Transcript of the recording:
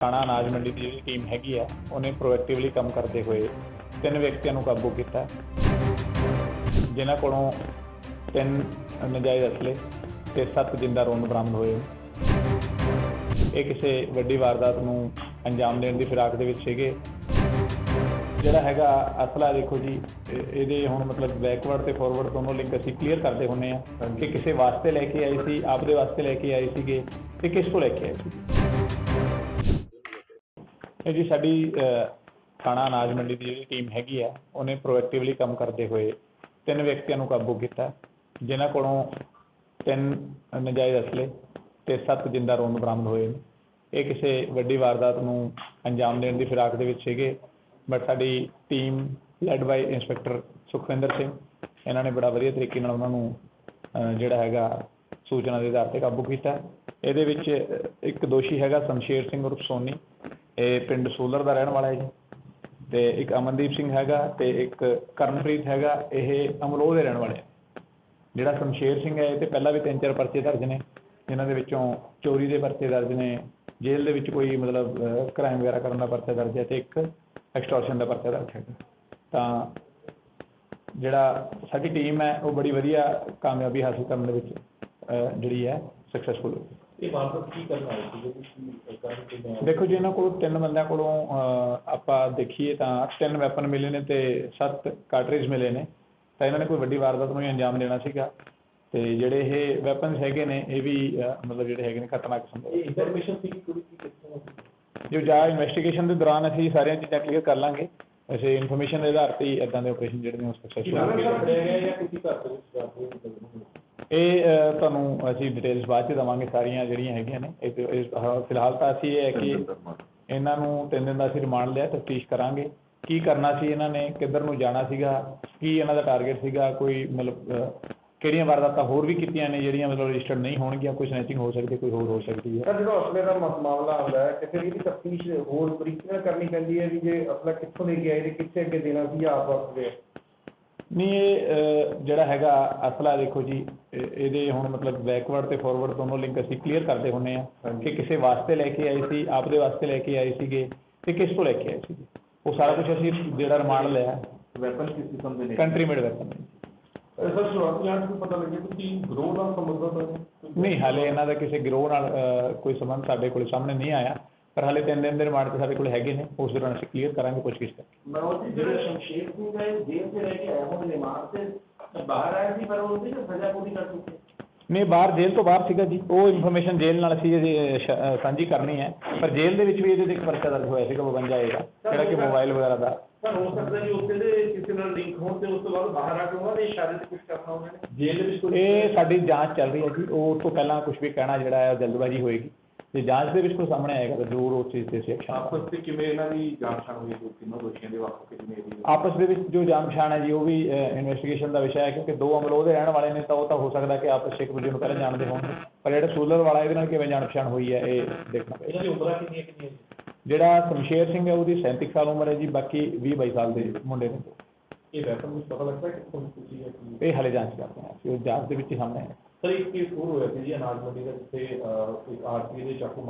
ਥਾਣਾ ਅਨਾਜ ਮੰਡੀ ਦੀ ਜਿਹੜੀ ਟੀਮ ਹੈਗੀ ਆ ਉਹਨੇ ਪ੍ਰੋਐਕਟਿਵਲੀ ਕੰਮ ਕਰਦੇ ਹੋਏ ਤਿੰਨ ਵਿਅਕਤੀਆਂ ਨੂੰ ਕਾਬੂ ਕੀਤਾ। ਜਿਨ੍ਹਾਂ ਕੋਲੋਂ ਤਿੰਨ ਨਜਾਇਜ਼ ਅਸਲੇ ਤੇ ਸੱਤ ਜਿੰਦਾ ਰੋਨ ਬਰਾਮਦ ਹੋਏ। ਇਹ ਕਿਸੇ ਵੱਡੀ ਵਾਰਦਾਤ ਨੂੰ ਅੰਜਾਮ ਦੇਣ ਦੀ ਫਿਰਾਕ ਦੇ ਵਿੱਚ ਸੀਗੇ। ਜਿਹੜਾ ਹੈਗਾ ਅਸਲਾ ਦੇਖੋ ਜੀ ਇਹ- ਇਹਦੇ ਹੁਣ ਮਤਲਬ ਬੈਕਵਰਡ ਤੇ ਫਾਰਵਰਡ ਦੋਨੋਂ ਲਿੰਕ ਅਸੀਂ ਕਲੀਅਰ ਕਰਦੇ ਹੁੰਨੇ ਆ ਕਿ ਕਿਸੇ ਵਾਸਤੇ ਲੈ ਕੇ ਆਏ ਸੀ ਆਪਦੇ ਵਾਸਤੇ ਲੈ ਕੇ ਆਏ ਸੀਗੇ ਤੇ ਕਿਸ ਤੋਂ ਲੈ ਕੇ ਆਏ ਸੀ? ਇਹ ਜੀ ਸਾਡੀ ਥਾਣਾ ਅਨਾਜ ਮੰਡੀ ਦੀ ਜਿਹੜੀ ਟੀਮ ਹੈਗੀ ਆ, ਉਹਨੇ ਪ੍ਰੋਐਕਟਿਵਲੀ ਕੰਮ ਕਰਦੇ ਹੋਏ ਤਿੰਨ ਵਿਅਕਤੀਆਂ ਨੂੰ ਕਾਬੂ ਕੀਤਾ। ਜਿਨ੍ਹਾਂ ਕੋਲੋਂ ਤਿੰਨ ਨਜਾਇਜ਼ ਅਸਲੇ ਤੇ ਸੱਤ ਜਿੰਦਾ ਰੋਨ ਬਰਾਮਦ ਹੋਏ ਨੇ। ਇਹ ਕਿਸੇ ਵੱਡੀ ਵਾਰਦਾਤ ਨੂੰ ਅੰਜਾਮ ਦੇਣ ਦੀ ਫਿਰਾਕ ਦੇ ਵਿੱਚ ਸੀਗੇ। ਬਟ ਸਾਡੀ team led by inspector Sukhwinder Singh, ਇਹਨਾਂ ਨੇ ਬੜਾ ਵਧੀਆ ਤਰੀਕੇ ਨਾਲ ਉਹਨਾਂ ਨੂੰ ਜਿਹੜਾ ਹੈਗਾ ਸੂਚਨਾ ਦੇ ਆਧਾਰ ਤੇ ਕਾਬੂ ਕੀਤਾ। ਇਹਦੇ ਵਿੱਚ ਇੱਕ ਦੋਸ਼ੀ ਹੈਗਾ ਸ਼ਮਸ਼ੇਰ ਸਿੰਘ ਉਰਫ ਸੋਨੀ, ਇਹ ਪਿੰਡ ਸੋਲਰ ਦਾ ਰਹਿਣ ਵਾਲਾ ਹੈ ਜੀ। ਤੇ ਇੱਕ ਅਮਨਦੀਪ ਸਿੰਘ ਹੈਗਾ ਤੇ ਇੱਕ ਕਰਨਪ੍ਰੀਤ ਹੈਗਾ, ਇਹ ਅਮਲੋਹ ਦੇ ਰਹਿਣ ਵਾਲੇ ਆ। ਜਿਹੜਾ ਸ਼ਮਸ਼ੇਰ ਸਿੰਘ ਹੈ, ਇਹ ਤੇ ਪਹਿਲਾਂ ਵੀ ਤਿੰਨ ਚਾਰ ਪਰਚੇ ਦਰਜ ਨੇ, ਜਿਨ੍ਹਾਂ ਦੇ ਵਿੱਚੋਂ ਚੋਰੀ ਦੇ ਪਰਚੇ ਦਰਜ ਨੇ, ਜੇਲ੍ਹ ਦੇ ਵਿੱਚ ਕੋਈ ਮਤਲਬ ਕ੍ਰਾਈਮ ਵਗੈਰਾ ਕਰਨ ਦਾ ਪਰਚਾ ਦਰਜ ਹੈ ਤੇ ਇੱਕ ਐਕਸਟੋਰਸ਼ਨ ਦਾ ਪਰਚਾ ਦਰਜ ਹੈਗਾ। ਤਾਂ ਜਿਹੜਾ ਸਾਡੀ ਟੀਮ ਹੈ, ਉਹ ਬੜੀ ਵਧੀਆ ਕਾਮਯਾਬੀ ਹਾਸਲ ਕਰਨ ਦੇ ਵਿੱਚ ਜਿਹੜੀ ਹੈ ਸਕਸੈਸਫੁਲ ਹੋਈ ਇਹ ਵਾਰਦਾਤ ਕੀ ਕਰਨ ਆਏ ਸੀ ਜੇ ਤੁਸੀਂ ਕਰਨ ਤੇ ਮੈਂ ਦੇਖੋ ਜੀ ਇਹਨਾਂ ਕੋਲ ਤਿੰਨ ਬੰਦਿਆਂ ਕੋਲੋਂ ਅਹ, ਆਪਾਂ ਦੇਖੀਏ ਤਾਂ ਤਿੰਨ ਵੈਪਨ ਮਿਲੇ ਨੇ ਤੇ ਸੱਤ ਕਾਰਟ੍ਰਿਜ ਮਿਲੇ ਨੇ। ਤਾਂ ਇਹਨਾਂ ਨੇ ਕੋਈ ਵੱਡੀ ਵਾਰਦਾਤ ਨੂੰ ਹੀ ਅੰਜਾਮ ਦੇਣਾ ਸੀਗਾ। ਤੇ ਜਿਹੜੇ ਇਹ ਵੈਪਨਸ ਹੈਗੇ ਨੇ ਇਹ ਵੀ ਅਹ, ਮਤਲਬ ਜਿਹੜੇ ਹੈਗੇ ਨੇ ਖਤਰਨਾਕ ਕਿਸਮ ਦੇ ਇਹ ਇਨਫੋਰਮੇਸ਼ਨ ਸੀ ਕਿ ਕੁੜੀ ਕੀ ਕਿੱਥੋਂ ਸੀ ਜੋ ਜਾ ਇਨਵੈਸਟੀਗੇਸ਼ਨ ਦੇ ਦੌਰਾਨ ਅਸੀਂ ਸਾਰੀਆਂ ਚੀਜ਼ਾਂ ਕਲੀਅਰ ਕਰ ਲਾਂਗੇ। ਅਸੀਂ ਇਨਫੋਰਮੇਸ਼ਨ ਦੇ ਆਧਾਰ ਤੇ ਹੀ ਇਦਾਂ ਦੇ ਆਪਰੇਸ਼ਨ ਜਿਹੜੇ ਨੇ ਉਹ ਸਕਸੈਸਫੁਲ ਹੋਣਗੇ। ਫੜਿਆ ਗਿਆ ਜਾਂ ਕਿਸੇ ਘਰ ਦੇ ਵਿੱਚ ਜਾ ਕੇ ਮਤਲਬ ਇਹ ਤੁਹਾਨੂੰ ਅਸੀਂ ਡਿਟੇਲਸ ਬਾਅਦ ਚ ਦਵਾਂਗੇ ਸਾਰੀਆਂ ਜਿਹੜੀਆਂ ਹੈਗੀਆਂ ਨੇ। ਇਹ ਤੇ- ਇਹ ਹਾਂ, ਫਿਲਹਾਲ ਤਾਂ ਅਸੀਂ ਇਹ ਹੈ ਕਿ ਇਹਨਾਂ ਨੂੰ ਤਿੰਨ ਦਿਨ ਦਾ ਅਸੀਂ ਰਿਮਾਂਡ ਲਿਆ ਤਫਤੀਸ਼ ਕਰਾਂਗੇ। ਕੀ ਕਰਨਾ ਸੀ ਇਹਨਾਂ ਨੇ ਕਿੱਧਰ ਨੂੰ ਜਾਣਾ ਸੀਗਾ ਕੀ ਇਹਨਾਂ ਦਾ ਟਾਰਗੇਟ ਸੀਗਾ ਕੋਈ ਮਤਲਬ ਅਹ, ਕਿਹੜੀਆਂ ਵਾਰਦਾਤਾਂ ਹੋਰ ਵੀ ਕੀਤੀਆਂ ਨੇ ਜਿਹੜੀਆਂ ਮਤਲਬ ਰਜਿਸਟਰਡ ਨਹੀਂ ਹੋਣਗੀਆਂ ਕੋਈ ਸਨੈਚਿੰਗ ਹੋ ਸਕਦੀ ਕੋਈ ਹੋਰ ਹੋ ਸਕਦੀ ਹੈ। ਸਰ ਜਦੋਂ ਅਸਲੇ ਦਾ ਮਸ- ਮਾਮਲਾ ਆਉਂਦਾ ਹੈ ਤੇ ਫਿਰ ਇਹਦੀ ਤਫਤੀਸ਼ ਹੋਰ ਬਰੀਕੀ ਨਾਲ ਕਰਨੀ ਪੈਂਦੀ ਹੈ ਵੀ ਜੇ ਅਸਲਾ ਕਿੱਥੋਂ ਲੈ ਕੇ ਆਏ ਤੇ ਕਿੱਥੇ ਅੱਗੇ ਦੇਣਾ ਸੀ ਜਾਂ ਆਪ ਵਰਤਦੇ ਨਹੀਂ ਇਹ ਜਿਹੜਾ ਹੈਗਾ ਅਸਲਾ ਦੇਖੋ ਜੀ ਇਹ- ਇਹਦੇ ਹੁਣ ਮਤਲਬ ਬੈਕਵਰਡ ਤੇ ਫਾਰਵਰਡ ਦੋਨੋਂ ਲਿੰਕ ਅਸੀਂ ਕਲੀਅਰ ਕਰਦੇ ਹੁੰਨੇ ਆ ਕਿ ਕਿਸੇ ਵਾਸਤੇ ਲੈ ਕੇ ਆਏ ਸੀ ਆਪਦੇ ਵਾਸਤੇ ਲੈ ਕੇ ਆਏ ਸੀਗੇ ਤੇ ਕਿਸ ਤੋਂ ਲੈ ਕੇ ਆਏ ਸੀਗੇ। ਉਹ ਸਾਰਾ ਕੁਝ ਅਸੀਂ ਜਿਹੜਾ ਰਿਮਾਂਡ ਲਿਆ। ਵੈਪਨ ਕਿਸ ਕਿਸਮ ਦੇ ਨੇ? ਕੰਟਰੀ ਮੇਡ ਵੈਪਨ ਸਰ ਸ਼ੁਰੂਆਤੀ ਜਾਂਚ ਨੂੰ ਪਤਾ ਲੱਗਿਆ ਕਿ ਗਰੋਹ ਨਾਲ ਸੰਬੰਧਤ ਨਹੀਂ ਹਾਲੇ ਇਹਨਾਂ ਦਾ ਕਿਸੇ ਗਿਰੋਹ ਨਾਲ ਕੋਈ ਸੰਬੰਧ ਸਾਡੇ ਕੋਲ ਸਾਹਮਣੇ ਨਹੀਂ ਆਇਆ। ਪਰ ਹਾਲੇ ਤਿੰਨ ਦਿਨ ਦੇ ਰਿਮਾਂਡ ਤੇ ਸਾਡੇ ਕੋਲ ਹੈਗੇ ਨੇ ਉਸ ਦੌਰਾਨ ਅਸੀਂ ਕਲੀਅਰ ਕਰਾਂਗੇ ਪੁੱਛਗਿੱਛ ਕਰਕੇ ਮੈਂ ਉਹ ਜਿਹੜੇ ਸ਼ਮਸ਼ੇਰ ਸਿੰਘ ਹੈ ਜੇਲ੍ਹ ਚ ਰਹਿ ਕੇ ਆਇਆ ਹੁਣ ਨਿਮਾਰ ਤੇ ਬਾਹਰ ਆਇਆ ਸੀ ਪਰ ਉਹਦੀ ਤਾਂ ਸਜ਼ਾ ਪੂਰੀ ਕਰ ਚੁੱਕੇ ਨਹੀਂ ਬਾਹਰ ਜੇਲ੍ਹ ਤੋਂ ਬਾਹਰ ਸੀਗਾ ਜੀ। ਉਹ ਇਨਫੋਰਮੇਸ਼ਨ ਜੇਲ੍ਹ ਨਾਲ ਅਸੀਂ ਇਹਦੀ ਅਹ, ਸ਼- ਅਹ, ਸਾਂਝੀ ਕਰਨੀ ਹੈ। ਪਰ ਜੇਲ੍ਹ ਦੇ ਵਿੱਚ ਵੀ ਇਹਦੇ ਤੇ ਇੱਕ ਪਰਚਾ ਦਰਜ ਹੋਇਆ ਸੀਗਾ 52 ਏ ਦਾ ਜਿਹੜਾ ਕਿ ਮੋਬਾਈਲ ਵਗੈਰਾ ਦਾ। ਪਰ ਹੋ ਸਕਦਾ ਜੀ ਉੱਥੇ ਦੇ ਕਿਸੇ ਨਾਲ ਲਿੰਕ ਹੋਣ ਤੇ ਉਸ ਤੋਂ ਬਾਅਦ ਬਾਹਰ ਆ ਕੇ ਉਹਨਾਂ ਦੇ ਇਸ਼ਾਰੇ ਤੇ ਕੁਝ ਕਰਨਾ ਉਹਨਾਂ ਨੇ। ਜੇਲ੍ਹ ਦੇ ਵਿੱਚ ਕੋਈ ਇਹ ਸਾਡੀ ਜਾਂਚ ਚੱਲ ਰਹੀ ਹੈ ਜੀ। ਉਹ ਉਸ ਤੋਂ ਪਹਿਲਾਂ ਕੁਝ ਵੀ ਕਹਿਣਾ ਜਿਹੜਾ ਹੈ ਉਹ ਜਲਦਬਾਜ਼ੀ ਹੋਏਗੀ। ਜੇ ਜਾਂਚ ਦੇ ਵਿੱਚ ਕੋਈ ਸਾਹਮਣੇ ਆਏਗਾ ਤਾਂ ਜ਼ਰੂਰ ਉਸ ਚੀਜ਼ ਤੇ ਐਕਸ਼ਨ ਆਪਸ ਵਿੱਚ ਕਿਵੇਂ ਇਹਨਾਂ ਦੀ ਜਾਂਚ ਹੋਈ ਜੋ ਤਿੰਨੋਂ ਦੋਸ਼ੀਆਂ ਦੇ ਵੱਖ ਕਿਵੇਂ ਦੀ ਆਪਸ ਦੇ ਵਿੱਚ ਜੋ ਜਾਣ ਪਛਾਣ ਹੈ ਜੀ ਉਹ ਵੀ ਇਨਵੈਸਟੀਗੇਸ਼ਨ ਦਾ ਵਿਸ਼ਾ ਹੈ ਕਿਉਂਕਿ ਦੋ ਅਮਲੋਹ ਦੇ ਰਹਿਣ ਵਾਲੇ ਨੇ ਤਾਂ ਉਹ ਤਾਂ ਹੋ ਸਕਦਾ ਕਿ ਆਪਸ 'ਚ ਇੱਕ ਦੂਜੇ ਨੂੰ ਪਹਿਲਾਂ ਜਾਣਦੇ ਹੋਣ ਪਰ ਜਿਹੜਾ ਸੂਲਰ ਵਾਲਾ ਇਹਦੇ ਨਾਲ ਕਿਵੇਂ ਜਾਣ ਪਛਾਣ ਹੋਈ ਹੈ ਇਹ ਦੇਖਣਾ ਪਏਗਾ। ਇਹਨਾਂ ਦੀ ਉਮਰਾਂ ਕਿੰਨੀਆਂ ਕਿੰਨੀਆਂ ਜੀ? ਜਿਹੜਾ ਸ਼ਮਸ਼ੇਰ ਸਿੰਘ ਹੈ ਉਹਦੀ 37 ਸਾਲ ਉਮਰ ਹੈ ਜੀ ਬਾਕੀ 20 22 ਸਾਲ ਦੇ ਮੁੰਡੇ ਨੇ। ਇਹ ਵੈਪਨ ਨੂੰ ਪਤਾ ਲੱਗਦਾ ਕਿ ਕੌਣ ਸੀ ਹੈ ਇਹ ਹਲੇ ਜਾਂਚ ਕਰਦੇ ਹਾਂ ਅਸੀਂ ਉਹ ਜਾਂਚ ਦੇ ਵਿੱਚ ਹੀ ਸਾਹਮਣੇ ਆਇਆ ਸਰ ਇੱਕ ਕੇਸ ਹੋਰ ਹੋਇਆ ਸੀ ਜੀ ਅਨਾਜ ਮੰਡੀ ਦਾ ਜਿੱਥੇ ਅਹ, ਇੱਕ ਆਰਟੀ ਦੇ ਚਾਕੂ